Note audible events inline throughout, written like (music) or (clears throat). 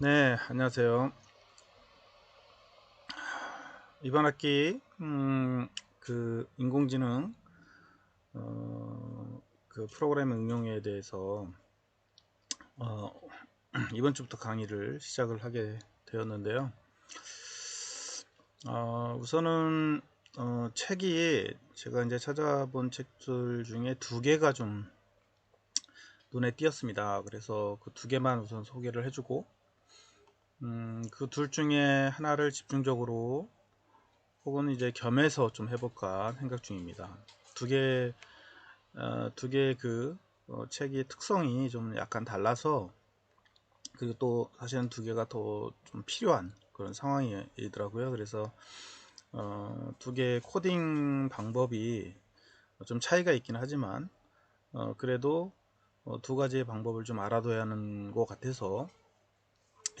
네, 안녕하세요. 이번 학기 음, 그 인공지능 어, 그 프로그램 응용에 대해서 어, (clears throat) 이번 주부터 강의를 시작을 하게 되었는데요. 어, 우선은 어, 책이 제가 이제 찾아본 책들 중에 두 개가 좀 눈에 띄었습니다. 그래서 그 두 개만 우선 소개를 해주고 음, 그 둘 중에 하나를 집중적으로 혹은 이제 겸해서 좀 해볼까 생각 중입니다. 두 개, 어, 두 개의 그 어, 책의 특성이 좀 약간 달라서 그리고 또 사실은 두 개가 더 좀 필요한 그런 상황이더라고요. 그래서 어, 두 개의 코딩 방법이 좀 차이가 있긴 하지만 어, 그래도 어, 두 가지의 방법을 좀 알아둬야 하는 것 같아서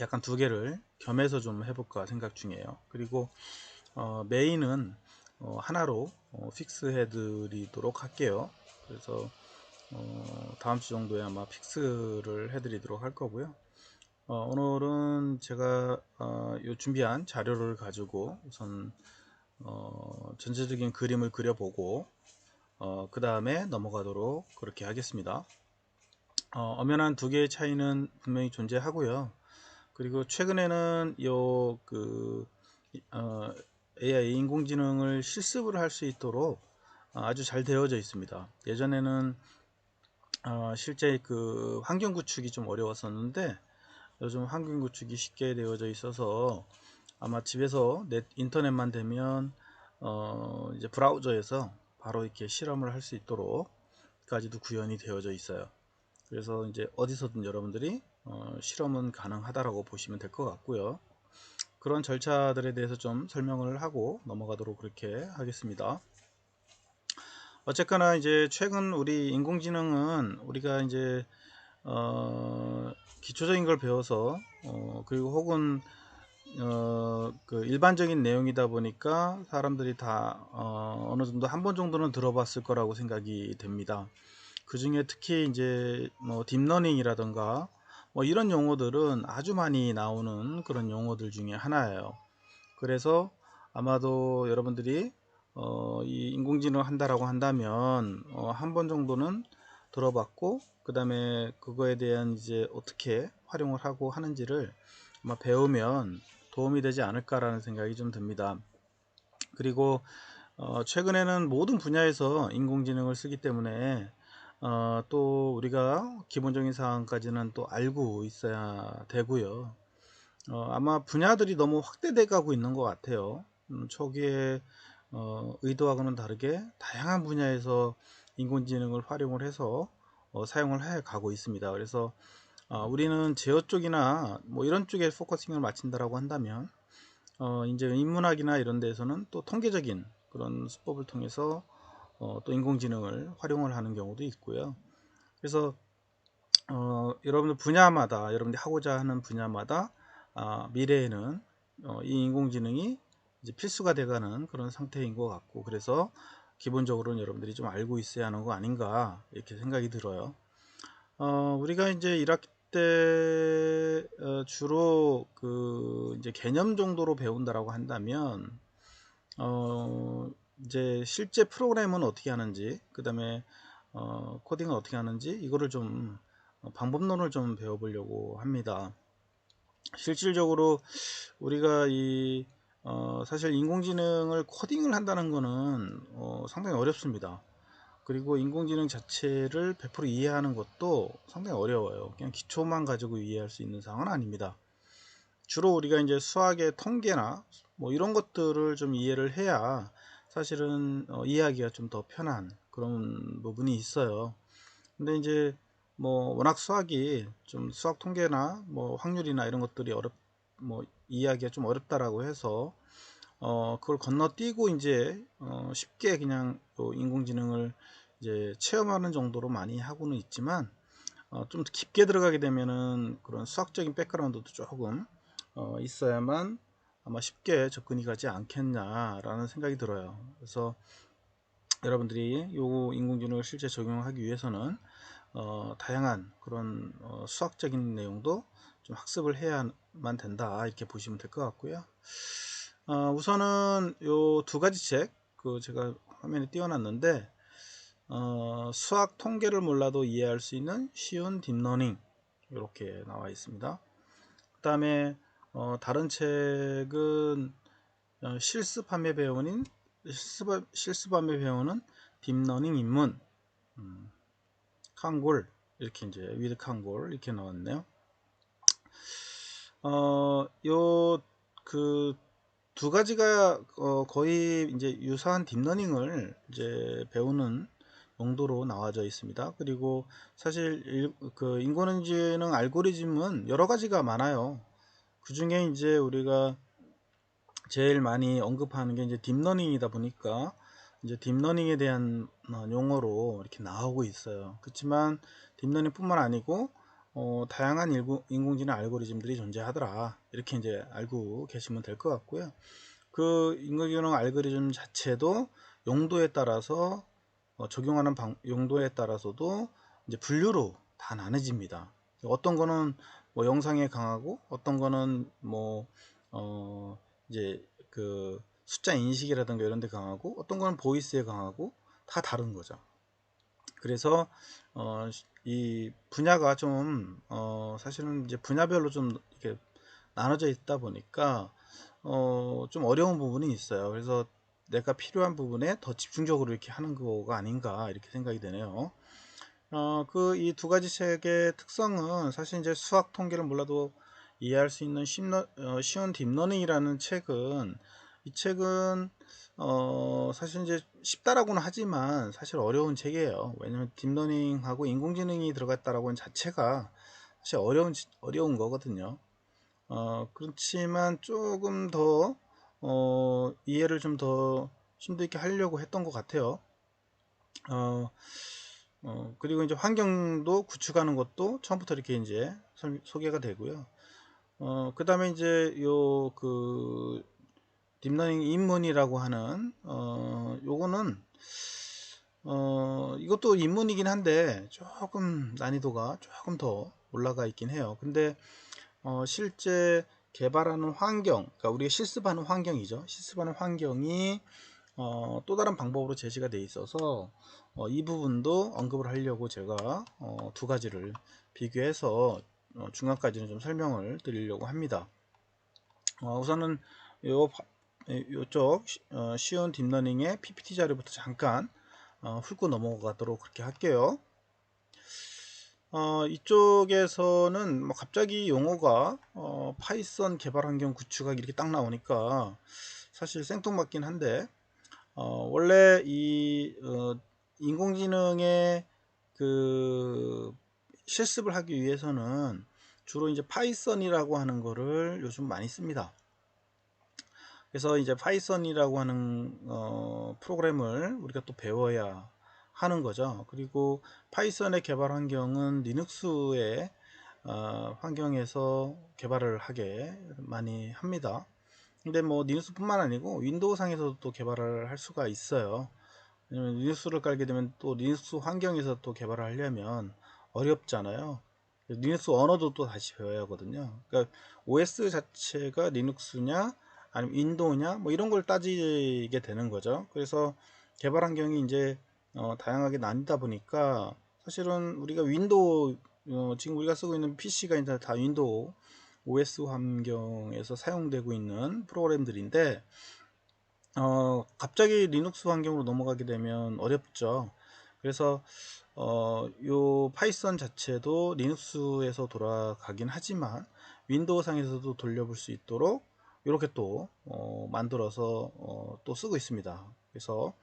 약간 두 개를 겸해서 좀 해볼까 생각 중이에요. 그리고 어, 메인은 어, 하나로 어, 픽스 해드리도록 할게요. 그래서 어, 다음 주 정도에 아마 픽스를 해드리도록 할 거고요. 어, 오늘은 제가 어, 요 준비한 자료를 가지고 우선 어, 전체적인 그림을 그려보고 어, 그 다음에 넘어가도록 그렇게 하겠습니다. 어, 엄연한 두 개의 차이는 분명히 존재하고요. 그리고 최근에는 요그 어, AI 인공지능을 실습을 할 수 있도록 아주 잘 되어져 있습니다. 예전에는 어, 실제 그 환경 구축이 좀 어려웠었는데 요즘 환경 구축이 쉽게 되어져 있어서 아마 집에서 넷 인터넷만 되면 어, 이제 브라우저에서 바로 이렇게 실험을 할 수 있도록 까지도 구현이 되어져 있어요. 그래서 이제 어디서든 여러분들이 어, 실험은 가능하다라고 보시면 될 것 같고요. 그런 절차들에 대해서 좀 설명을 하고 넘어가도록 그렇게 하겠습니다. 어쨌거나 이제 최근 우리 인공지능은 우리가 이제 어, 기초적인 걸 배워서 어, 그리고 혹은 어, 그 일반적인 내용이다 보니까 사람들이 다 어, 느 정도 한 번 정도는 들어봤을 거라고 생각이 됩니다. 그 중에 특히 이제 뭐 딥러닝이라던가 뭐 이런 용어들은 아주 많이 나오는 그런 용어들 중에 하나예요. 그래서 아마도 여러분들이 어, 이 인공지능 한다라고 한다면 어, 한 번 정도는 들어봤고 그 다음에 그거에 대한 이제 어떻게 활용을 하고 하는지를 아마 배우면 도움이 되지 않을까라는 생각이 좀 듭니다. 그리고 어, 최근에는 모든 분야에서 인공지능을 쓰기 때문에 어, 또 우리가 기본적인 사항까지는 또 알고 있어야 되고요. 어, 아마 분야들이 너무 확대돼 가고 있는 것 같아요. 음, 초기에 어, 의도하고는 다르게 다양한 분야에서 인공지능을 활용을 해서 어, 사용을 해 가고 있습니다. 그래서 어, 우리는 제어 쪽이나 뭐 이런 쪽에 포커싱을 맞춘다라고 한다면 어, 이제 인문학이나 이런 데에서는 또 통계적인 그런 수법을 통해서 어, 또 인공지능을 활용을 하는 경우도 있고요. 그래서 어, 여러분들 분야마다 여러분들이 하고자 하는 분야마다 아, 미래에는 어, 이 인공지능이 이제 필수가 돼가는 그런 상태인 것 같고 그래서 기본적으로는 여러분들이 좀 알고 있어야 하는 거 아닌가 이렇게 생각이 들어요. 어, 우리가 이제 1학기 때 어, 주로 그 이제 개념 정도로 배운다라고 한다면 어, 이제 실제 프로그램은 어떻게 하는지 그 다음에 어, 코딩은 어떻게 하는지 이거를 좀 어, 방법론을 좀 배워보려고 합니다. 실질적으로 우리가 이 어, 사실 인공지능을 코딩을 한다는 것은 어, 상당히 어렵습니다. 그리고 인공지능 자체를 100% 이해하는 것도 상당히 어려워요. 그냥 기초만 가지고 이해할 수 있는 상황은 아닙니다. 주로 우리가 이제 수학의 통계나 뭐 이런 것들을 좀 이해를 해야 사실은 어, 이해하기가 좀 더 편한 그런 부분이 있어요. 근데 이제 뭐 워낙 수학이 좀 수학 통계나 뭐 확률이나 이런 것들이 어렵 뭐 이해하기가 좀 어렵다라고 해서 어 그걸 건너뛰고 이제 어 쉽게 그냥 인공지능을 이제 체험하는 정도로 많이 하고는 있지만 어 좀 깊게 들어가게 되면은 그런 수학적인 백그라운드도 조금 어 있어야만 아마 쉽게 접근이 가지 않겠냐라는 생각이 들어요. 그래서 여러분들이 요 인공지능을 실제 적용하기 위해서는 어, 다양한 그런 어, 수학적인 내용도 좀 학습을 해야만 된다 이렇게 보시면 될 것 같고요. 어, 우선은 요 두 가지 책, 그 제가 화면에 띄워놨는데 어, 수학 통계를 몰라도 이해할 수 있는 쉬운 딥러닝 이렇게 나와 있습니다. 그 다음에 어, 다른 책은 어, 실습함에 배우는 실습, 실습함에 배우는 딥러닝 입문 음, 칸골 이렇게 이제 위드 칸골 이렇게 나왔네요. 어, 요 그 두 가지가 어, 거의 이제 유사한 딥러닝을 이제 배우는 용도로 나와져 있습니다. 그리고 사실 일, 그 인공지능 알고리즘은 여러 가지가 많아요. 그 중에 이제 우리가 제일 많이 언급하는 게 이제 딥러닝이다 보니까 이제 딥러닝에 대한 어, 용어로 이렇게 나오고 있어요. 그렇지만 딥러닝뿐만 아니고 어, 다양한 일구, 인공지능 알고리즘들이 존재하더라. 이렇게 이제 알고 계시면 될 것 같고요. 그 인공지능 알고리즘 자체도 용도에 따라서 어, 적용하는 방, 용도에 따라서도 이제 분류로 다 나눠집니다. 어떤 거는 뭐 영상에 강하고 어떤 거는 뭐 어, 이제 그 숫자 인식이라든가 이런 데 강하고 어떤 거는 보이스에 강하고 다 다른 거죠. 그래서 어, 이 분야가 좀 어, 사실은 이제 분야별로 좀 이렇게 나눠져 있다 보니까 어, 좀 어려운 부분이 있어요. 그래서 내가 필요한 부분에 더 집중적으로 이렇게 하는 거가 아닌가 이렇게 생각이 되네요. 어, 그 이 두 가지 책의 특성은 사실 이제 수학 통계를 몰라도 이해할 수 있는 심러, 어, 쉬운 딥러닝이라는 책은 이 책은 어, 사실 이제 쉽다라고는 하지만 사실 어려운 책이에요. 왜냐면 딥러닝하고 인공지능이 들어갔다라고 하는 자체가 사실 어려운 어려운 거거든요. 어, 그렇지만 조금 더 어, 이해를 좀 더 심도 있게 하려고 했던 것 같아요. 어, 어, 그리고 이제 환경도 구축하는 것도 처음부터 이렇게 이제 소개가 되고요. 어, 그 다음에 이제 요, 그, 딥러닝 입문이라고 하는, 어, 요거는, 어, 이것도 입문이긴 한데, 조금 난이도가 조금 더 올라가 있긴 해요. 근데, 어, 실제 개발하는 환경, 그러니까 우리가 실습하는 환경이죠. 실습하는 환경이, 어, 또 다른 방법으로 제시가 돼 있어서, 어, 이 부분도 언급을 하려고 제가, 어, 두 가지를 비교해서 어, 중간까지는 좀 설명을 드리려고 합니다. 어, 우선은 요, 요쪽 어, 쉬운 딥러닝의 PPT 자료부터 잠깐 어, 훑고 넘어가도록 그렇게 할게요. 어, 이쪽에서는 뭐 갑자기 용어가 어, 파이썬 개발 환경 구축하기 이렇게 딱 나오니까 사실 생뚱맞긴 한데 어, 원래 이 어, 인공지능의 그 실습을 하기 위해서는 주로 이제 파이썬이라고 하는 거를 요즘 많이 씁니다. 그래서 이제 파이썬이라고 하는 어, 프로그램을 우리가 또 배워야 하는 거죠. 그리고 파이썬의 개발 환경은 리눅스의 어, 환경에서 개발을 하게 많이 합니다. 근데 뭐 리눅스뿐만 아니고 윈도우 상에서도 또 개발을 할 수가 있어요. 왜냐면 리눅스를 깔게 되면 또 리눅스 환경에서 또 개발을 하려면 어렵잖아요. 리눅스 언어도 또 다시 배워야 하거든요. 그러니까 OS 자체가 리눅스냐 아니면 윈도우냐 뭐 이런 걸 따지게 되는 거죠. 그래서 개발 환경이 이제 어, 다양하게 나뉘다 보니까 사실은 우리가 윈도우 어, 지금 우리가 쓰고 있는 PC가 이제 다 윈도우 OS 환경에서 사용되고 있는 프로그램들인데 어, 갑자기 리눅스 환경으로 넘어가게 되면 어렵죠. 그래서 어, 요 파이썬 자체도 리눅스에서 돌아가긴 하지만 윈도우 상에서도 돌려볼 수 있도록 이렇게 또 어, 만들어서 어, 또 쓰고 있습니다. 그래서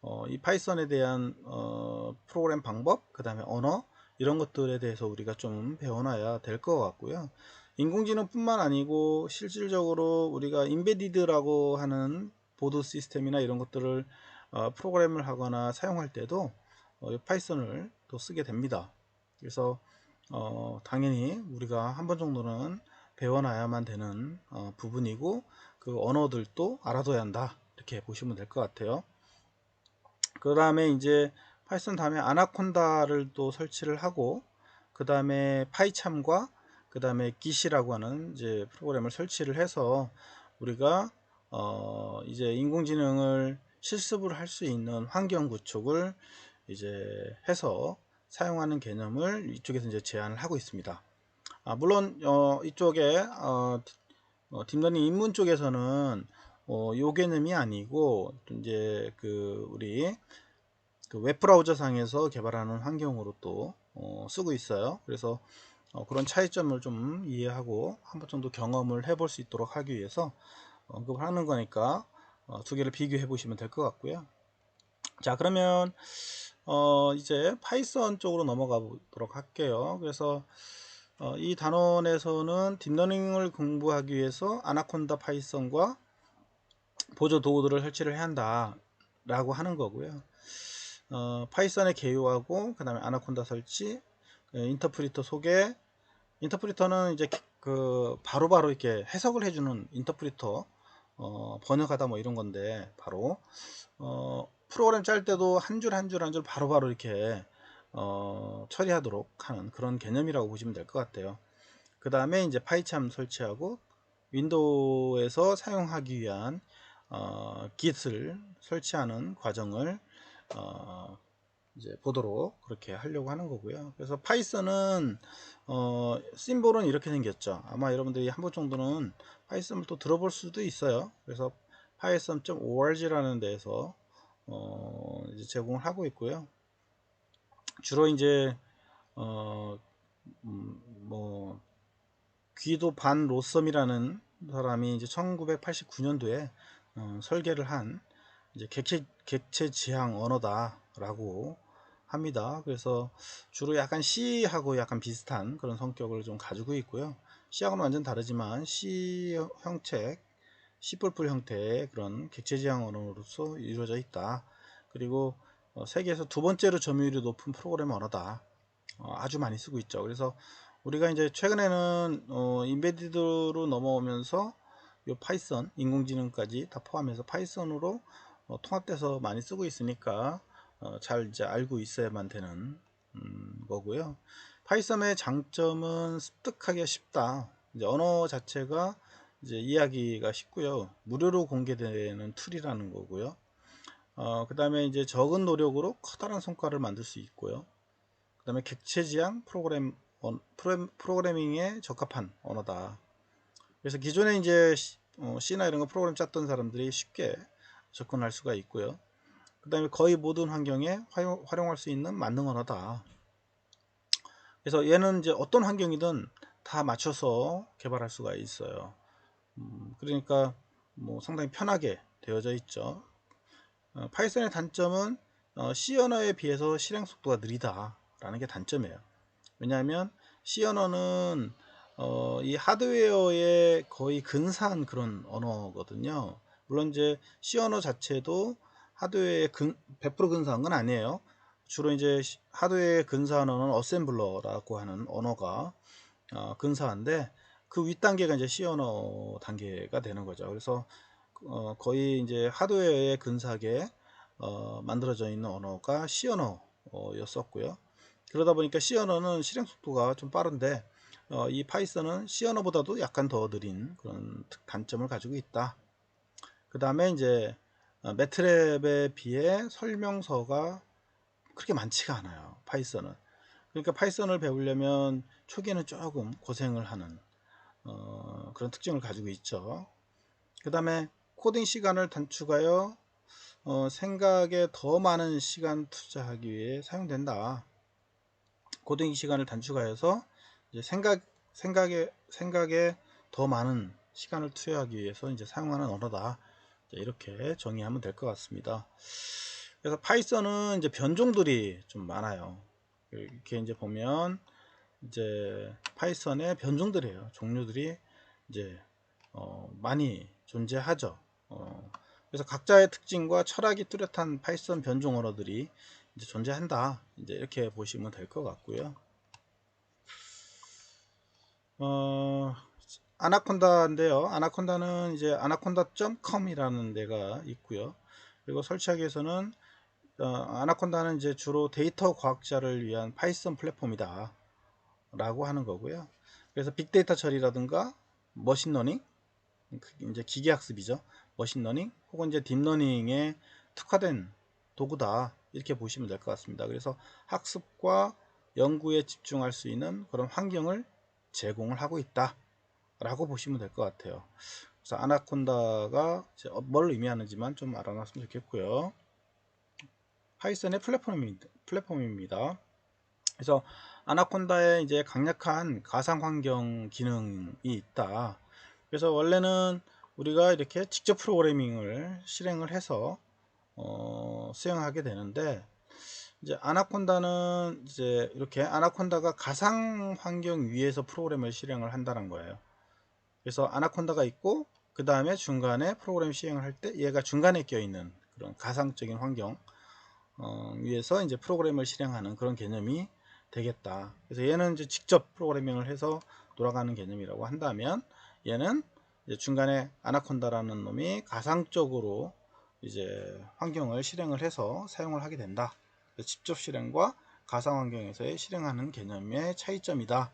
어, 이 파이썬에 대한 어, 프로그램 방법, 그 다음에 언어 이런 것들에 대해서 우리가 좀 배워놔야 될 것 같고요. 인공지능뿐만 아니고 실질적으로 우리가 인베디드라고 하는 보드 시스템이나 이런 것들을 어, 프로그램을 하거나 사용할 때도 어, 파이썬을 또 쓰게 됩니다. 그래서 어, 당연히 우리가 한 번 정도는 배워놔야만 되는 어, 부분이고 그 언어들도 알아둬야 한다 이렇게 보시면 될 것 같아요. 그 다음에 이제 파이썬 다음에 아나콘다를 또 설치를 하고 그 다음에 파이참과 그 다음에 Git이라고 하는 이제 프로그램을 설치를 해서 우리가 어 이제 인공지능을 실습을 할 수 있는 환경 구축을 이제 해서 사용하는 개념을 이쪽에서 이제 제안을 하고 있습니다. 아, 물론 어, 이쪽에 어, 어, 딥러닝 입문 쪽에서는 어, 요 개념이 아니고 이제 그 우리 그 웹브라우저 상에서 개발하는 환경으로 또 어, 쓰고 있어요. 그래서 어, 그런 차이점을 좀 이해하고 한 번 정도 경험을 해볼 수 있도록 하기 위해서 언급을 하는 거니까 어, 두 개를 비교해 보시면 될 것 같고요. 자 그러면 어, 이제 파이썬 쪽으로 넘어가 보도록 할게요. 그래서 어, 이 단원에서는 딥러닝을 공부하기 위해서 아나콘다 파이썬과 보조 도구들을 설치를 해야 한다 라고 하는 거고요. 어, 파이썬의 개요하고 그 다음에 아나콘다 설치 그 인터프리터 소개 인터프리터는 이제 그 바로바로 이렇게 해석을 해주는 인터프리터 어, 번역하다 뭐 이런 건데 바로 어, 프로그램 짤 때도 한 줄 한 줄 한 줄 바로바로 이렇게 어, 처리하도록 하는 그런 개념이라고 보시면 될 것 같아요. 그 다음에 이제 파이참 설치하고 윈도우에서 사용하기 위한 어, Git을 설치하는 과정을 어, 이제 보도록 그렇게 하려고 하는 거고요. 그래서 파이썬은 어, 심볼은 이렇게 생겼죠. 아마 여러분들이 한 번 정도는 파이썬을 또 들어볼 수도 있어요. 그래서 python.org라는 데에서 어, 제공을 하고 있고요. 주로 이제 어, 음, 뭐 귀도 반 로썸이라는 사람이 이제 1989년도에 어, 설계를 한 이제 객체, 객체 지향 언어다라고 합니다. 그래서 주로 약간 C하고 약간 비슷한 그런 성격을 좀 가지고 있고요. C하고는 완전 다르지만 C 형책, C++ 형태의 그런 객체 지향 언어로서 이루어져 있다. 그리고 어, 세계에서 두 번째로 점유율이 높은 프로그램 언어다. 어, 아주 많이 쓰고 있죠. 그래서 우리가 이제 최근에는 어, 인베디드로 넘어오면서 요 파이썬 인공지능까지 다 포함해서 파이썬으로 어, 통합돼서 많이 쓰고 있으니까 어, 잘 이제 알고 있어야만 되는 음, 거고요. 파이썬의 장점은 습득하기가 쉽다. 이제 언어 자체가 이제 이해하기가 쉽고요. 무료로 공개되는 툴이라는 거고요. 어, 그 다음에 이제 적은 노력으로 커다란 성과를 만들 수 있고요. 그 다음에 객체 지향 프로그램, 어, 프로그램, 프로그래밍에 적합한 언어다. 그래서 기존에 이제 어, C나 이런 거 프로그램 짰던 사람들이 쉽게 접근할 수가 있고요. 그 다음에 거의 모든 환경에 활용, 활용 할 수 있는 만능 언어다. 그래서 얘는 이제 어떤 환경이든 다 맞춰서 개발할 수가 있어요. 음, 그러니까 뭐 상당히 편하게 되어져 있죠. 어, 파이썬의 단점은 어, C 언어에 비해서 실행 속도가 느리다라는 게 단점이에요. 왜냐하면 C 언어는 어, 이 하드웨어에 거의 근사한 그런 언어거든요. 물론 이제 C 언어 자체도 하드웨어에 근, 100% 근사한 건 아니에요. 주로 이제 하드웨어에 근사한 언어는 어셈블러라고 하는 언어가 어, 근사한데 그 윗단계가 이제 C 언어 단계가 되는 거죠. 그래서 어, 거의 이제 하드웨어에 근사하게 어, 만들어져 있는 언어가 C 언어였었고요. 그러다 보니까 C 언어는 실행 속도가 좀 빠른데 어, 이 파이썬은 C 언어보다도 약간 더 느린 그런 단점을 가지고 있다. 그 다음에 이제 어, 매트랩에 비해 설명서가 그렇게 많지가 않아요. 파이썬은. 그러니까 파이썬을 배우려면 초기에는 조금 고생을 하는 어, 그런 특징을 가지고 있죠. 그 다음에 코딩 시간을 단축하여 어, 생각에 더 많은 시간 투자하기 위해 사용된다. 코딩 시간을 단축하여서 생각 생각에 생각에 더 많은 시간을 투여하기 위해서 이제 사용하는 언어다. 이렇게 정의하면 될 것 같습니다. 그래서 파이썬은 이제 변종들이 좀 많아요. 이렇게 이제 보면 이제 파이썬의 변종들이에요. 종류들이 이제 어 많이 존재하죠. 어 그래서 각자의 특징과 철학이 뚜렷한 파이썬 변종 언어들이 이제 존재한다. 이제 이렇게 보시면 될 것 같고요. 어, 아나콘다인데요. 아나콘다는 이제 아나콘다.com이라는 데가 있고요. 그리고 설치하기 위해서는 어, 아나콘다는 이제 주로 데이터 과학자를 위한 파이썬 플랫폼이다. 라고 하는 거고요. 그래서 빅데이터 처리라든가 머신러닝 그 이제 기계학습이죠. 머신러닝 혹은 이제 딥러닝에 특화된 도구다 이렇게 보시면 될 것 같습니다. 그래서 학습과 연구에 집중할 수 있는 그런 환경을 제공을 하고 있다 라고 보시면 될 것 같아요. 그래서 아나콘다가 뭘 의미하는지만 좀 알아놨으면 좋겠고요. 파이썬의 플랫폼입니다. 플랫폼입니다. 그래서 아나콘다에 이제 강력한 가상 환경 기능이 있다. 그래서 원래는 우리가 이렇게 직접 프로그래밍을 실행을 해서 어, 수행하게 되는데 이제 아나콘다는 이제 이렇게 아나콘다가 가상 환경 위에서 프로그램을 실행을 한다는 거예요. 그래서 아나콘다가 있고 그 다음에 중간에 프로그램 시행을 할 때 얘가 중간에 껴 있는 그런 가상적인 환경 어, 위에서 이제 프로그램을 실행하는 그런 개념이 되겠다. 그래서 얘는 이제 직접 프로그래밍을 해서 돌아가는 개념이라고 한다면 얘는 중간에 아나콘다라는 놈이 가상적으로 이제 환경을 실행을 해서 사용을 하게 된다. 직접 실행과 가상 환경에서의 실행하는 개념의 차이점이다.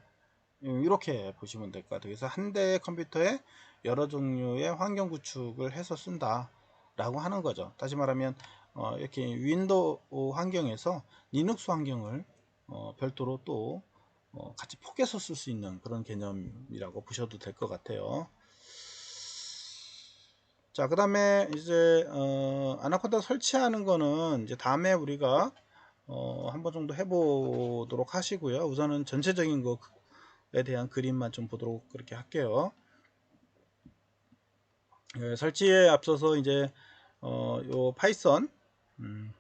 이렇게 보시면 될 것 같아요. 그래서 한 대의 컴퓨터에 여러 종류의 환경 구축을 해서 쓴다. 라고 하는 거죠. 다시 말하면 어, 이렇게 윈도우 환경에서 리눅스 환경을 어, 별도로 또 어, 같이 포개서 쓸 수 있는 그런 개념이라고 보셔도 될 것 같아요. 자, 그 다음에 이제, 어, 아나콘다 설치하는 거는 이제 다음에 우리가, 어, 한 번 정도 해보도록 하시고요. 우선은 전체적인 거에 대한 그림만 좀 보도록 그렇게 할게요. 예, 설치에 앞서서 이제, 어, 요 파이썬, 음,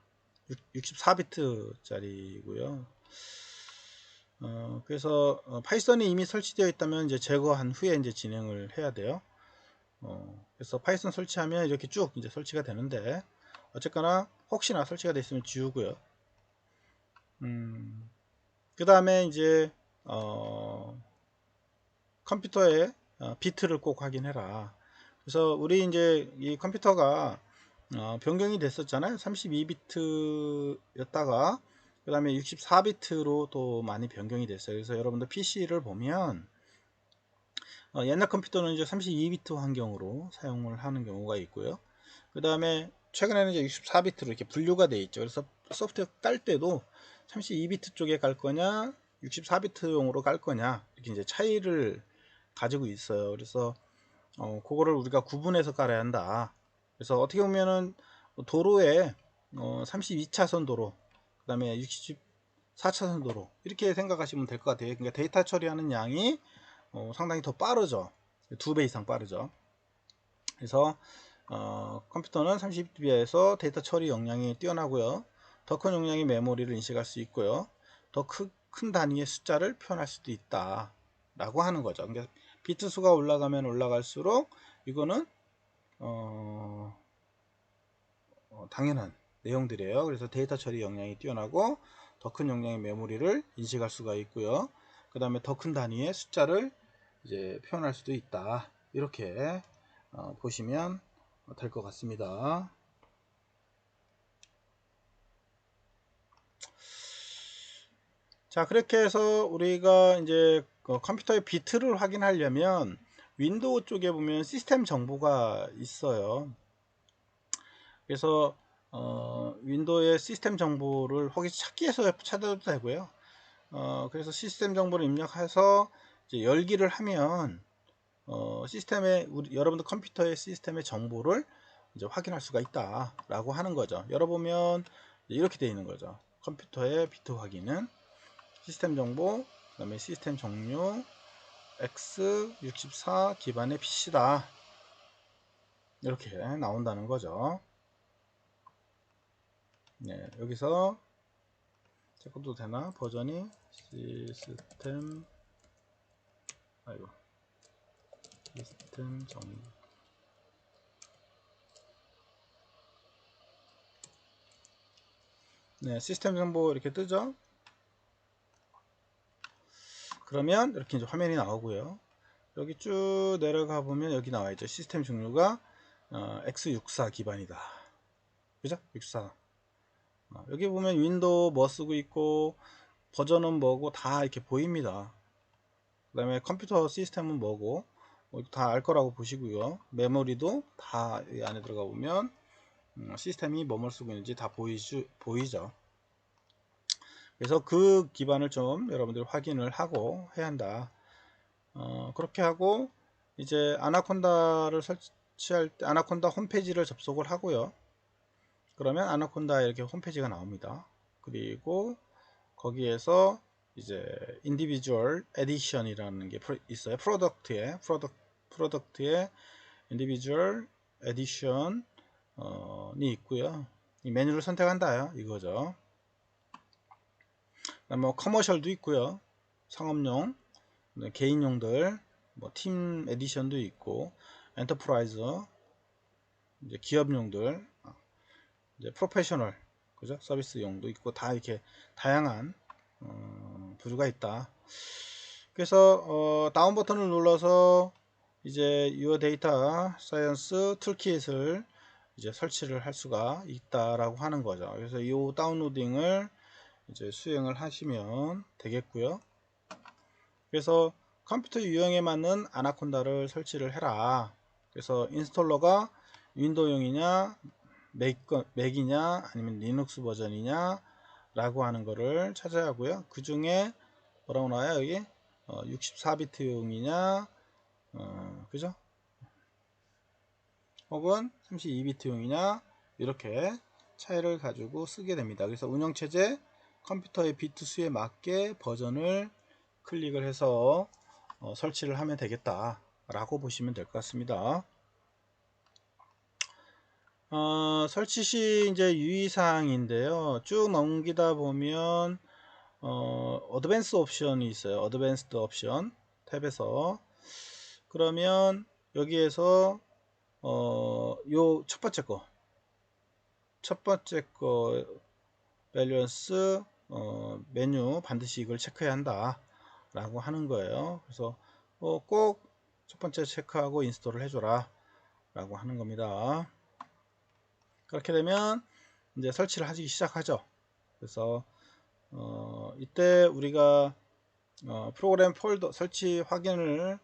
64비트짜리고요. 어, 그래서 어, 파이썬이 이미 설치되어 있다면 이제 제거한 후에 이제 진행을 해야 돼요. 어, 그래서 파이썬 설치하면 이렇게 쭉 이제 설치가 되는데 어쨌거나 혹시나 설치가 됐으면 지우고요. 음, 그 다음에 이제 어, 컴퓨터에 어, 비트를 꼭 확인해라. 그래서 우리 이제 이 컴퓨터가 어, 변경이 됐었잖아요. 32비트였다가 그 다음에 64비트로 또 많이 변경이 됐어요. 그래서 여러분들 PC를 보면 어, 옛날 컴퓨터는 이제 32비트 환경으로 사용을 하는 경우가 있고요. 그 다음에 최근에는 이제 64비트로 이렇게 분류가 되어 있죠. 그래서 소프트웨어 깔 때도 32비트 쪽에 갈 거냐, 64비트용으로 깔 거냐 이렇게 이제 차이를 가지고 있어요. 그래서 어, 그거를 우리가 구분해서 깔아야 한다. 그래서 어떻게 보면은 도로에 어, 32차선 도로, 그 다음에 64차선 도로 이렇게 생각하시면 될 것 같아요. 그러니까 데이터 처리하는 양이 어, 상당히 더 빠르죠. 두 배 이상 빠르죠. 그래서 어, 컴퓨터는 32비트에서 데이터 처리 역량이 뛰어나고요. 더 큰 용량의 메모리를 인식할 수 있고요. 더 큰 단위의 숫자를 표현할 수도 있다. 라고 하는 거죠. 그러니까 비트 수가 올라가면 올라갈수록 이거는 어, 어, 당연한 내용들이에요. 그래서 데이터 처리 역량이 뛰어나고 더 큰 용량의 메모리를 인식할 수가 있고요. 그 다음에 더 큰 단위의 숫자를 이제 표현할 수도 있다. 이렇게 어, 보시면 될 것 같습니다. 자, 그렇게 해서 우리가 이제 그 컴퓨터의 비트를 확인하려면 윈도우 쪽에 보면 시스템 정보가 있어요. 그래서 어, 윈도우의 시스템 정보를 혹시 찾기에서 찾아도 되고요. 어, 그래서 시스템 정보를 입력해서 열기를 하면 어, 시스템의 우리 여러분들 컴퓨터의 시스템의 정보를 이제 확인할 수가 있다 라고 하는 거죠. 열어보면 이렇게 되어 있는 거죠. 컴퓨터의 비트 확인은 시스템 정보, 그 다음에 시스템 종류, x64 기반의 PC다. 이렇게 나온다는 거죠. 네, 여기서 체크도 되나? 버전이 시스템 아이고 시스템 정리 네 시스템 정보 이렇게 뜨죠 그러면 이렇게 이제 화면이 나오고요. 여기 쭉 내려가 보면 여기 나와 있죠. 시스템 종류가 어, x64 기반이다. 그죠? 64 어, 여기 보면 윈도우 뭐 쓰고 있고 버전은 뭐고 다 이렇게 보입니다. 그 다음에 컴퓨터 시스템은 뭐고 뭐 다알 거라고 보시고요. 메모리도 다이 안에 들어가 보면 음, 시스템이 뭐뭘 쓰고 있는지 다 보이죠. 그래서 그 기반을 좀 여러분들 확인을 하고 해야 한다. 어, 그렇게 하고 이제 아나콘다를 설치할 때 아나콘다 홈페이지를 접속을 하고요. 그러면 아나콘다 이렇게 홈페이지가 나옵니다. 그리고 거기에서 이제 인디비주얼 에디션이라는 게 있어요. 프로덕트에 프로덕 프로덕트에 인디비주얼 에디션이 있고요. 이 메뉴를 선택한다요. 이거죠. 뭐 커머셜도 있고요. 상업용, 네, 개인용들, 뭐 팀 에디션도 있고, 엔터프라이즈, 이제 기업용들, 아, 이제 프로페셔널, 그죠? 서비스용도 있고 다 이렇게 다양한 어, 부류가 있다. 그래서 어, 다운 버튼을 눌러서 이제 유어 데이터 사이언스 툴킷을 이제 설치를 할 수가 있다라고 하는 거죠. 그래서 이 다운로딩을 이제 수행을 하시면 되겠고요. 그래서 컴퓨터 유형에 맞는 아나콘다를 설치를 해라. 그래서 인스톨러가 윈도우용이냐, 맥, 맥이냐, 아니면 리눅스 버전이냐, 라고 하는 거를 찾아야 하고요. 그 중에 뭐라고 나와요? 여기 64비트용이냐, 어, 그죠? 혹은 32비트용이냐, 이렇게 차이를 가지고 쓰게 됩니다. 그래서 운영체제 컴퓨터의 비트 수에 맞게 버전을 클릭을 해서 어, 설치를 하면 되겠다 라고 보시면 될 것 같습니다. 어, 설치 시 이제 유의사항인데요. 쭉 넘기다 보면 어, 어드밴스 옵션이 있어요. 어드밴스드 옵션 탭에서. 그러면 여기에서 어, 요 첫 번째 거 첫 번째 거 밸런스 어, 메뉴 반드시 이걸 체크해야 한다 라고 하는 거예요. 그래서 어, 꼭 첫 번째 체크하고 인스톨을 해줘라 라고 하는 겁니다. 그렇게 되면 이제 설치를 하기 시작하죠. 그래서 어, 이때 우리가 어, 프로그램 폴더 설치 확인을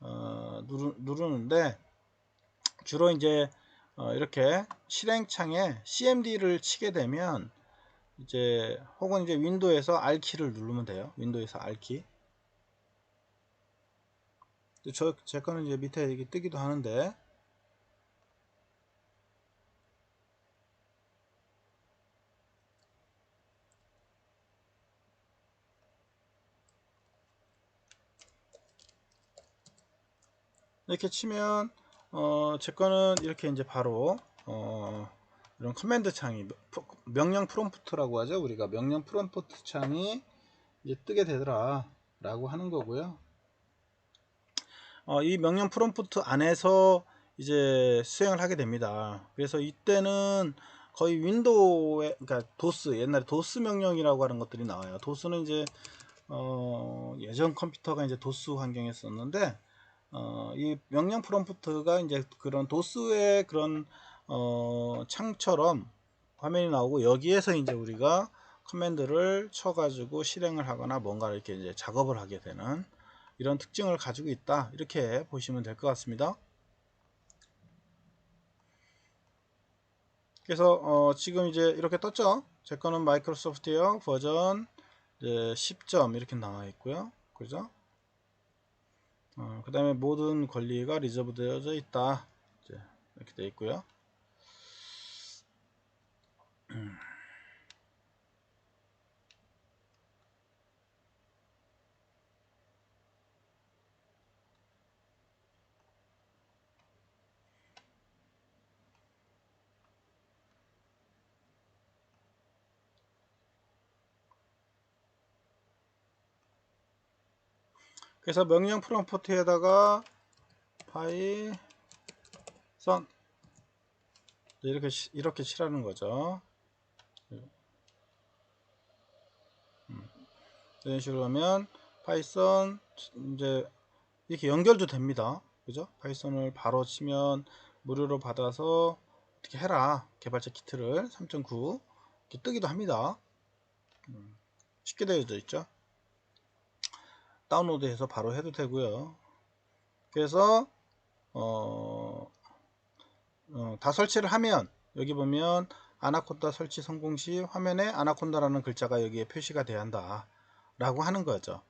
어, 누르, 누르는데 주로 이제 어, 이렇게 실행창에 cmd를 치게 되면 이제 혹은 이제 윈도우에서 R 키를 누르면 돼요. 윈도우에서 R 키. 저 제 거는 이제 밑에 이게 뜨기도 하는데 이렇게 치면 어, 제 거는 이렇게 이제 바로 어, 이런 커맨드 창이 명령 프롬프트라고 하죠. 우리가 명령 프롬프트 창이 이제 뜨게 되더라 라고 하는 거고요. 어, 이 명령 프롬프트 안에서 이제 수행을 하게 됩니다. 그래서 이때는 거의 윈도우에 그러니까 도스 옛날에 도스 명령이라고 하는 것들이 나와요. 도스는 이제 어, 예전 컴퓨터가 이제 도스 환경에 썼는데 어, 이 명령 프롬프트가 이제 그런 도스의 그런 어, 창처럼 화면이 나오고 여기에서 이제 우리가 커맨드를 쳐가지고 실행을 하거나 뭔가 이렇게 이제 작업을 하게 되는 이런 특징을 가지고 있다 이렇게 보시면 될 것 같습니다. 그래서 어, 지금 이제 이렇게 떴죠. 제 거는 마이크로소프트웨어 버전 10점 이렇게 나와 있고요. 그죠? 어, 그 다음에 모든 권리가 리저브 되어져 있다. 이렇게 되어 있고요. 음. 그래서 명령 프롬프트에다가 파이썬 이렇게 이렇게 칠하는 거죠. 이런 식으로 하면 파이썬 이제 이렇게 연결도 됩니다. 그죠? 파이썬을 바로 치면 무료로 받아서 어떻게 해라 개발자 키트를 3.9 이렇게 뜨기도 합니다. 음. 쉽게 되어져 있죠. 다운로드해서 바로 해도 되고요. 그래서 어, 어, 다 설치를 하면 여기 보면 아나콘다 설치 성공 시 화면에 아나콘다라는 글자가 여기에 표시가 돼야 한다 라고 하는 거죠.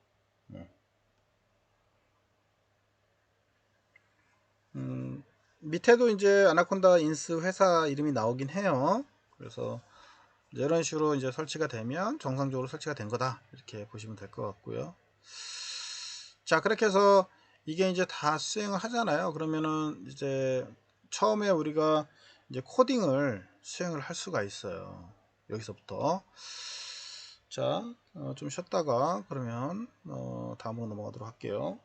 음, 밑에도 이제 아나콘다 인스 회사 이름이 나오긴 해요. 그래서 이런 식으로 이제 설치가 되면 정상적으로 설치가 된 거다. 이렇게 보시면 될 것 같고요. 자, 그렇게 해서 이게 이제 다 수행을 하잖아요. 그러면은 이제 처음에 우리가 이제 코딩을 수행을 할 수가 있어요. 여기서부터. 자, 어, 좀 쉬었다가 그러면 어, 다음으로 넘어가도록 할게요.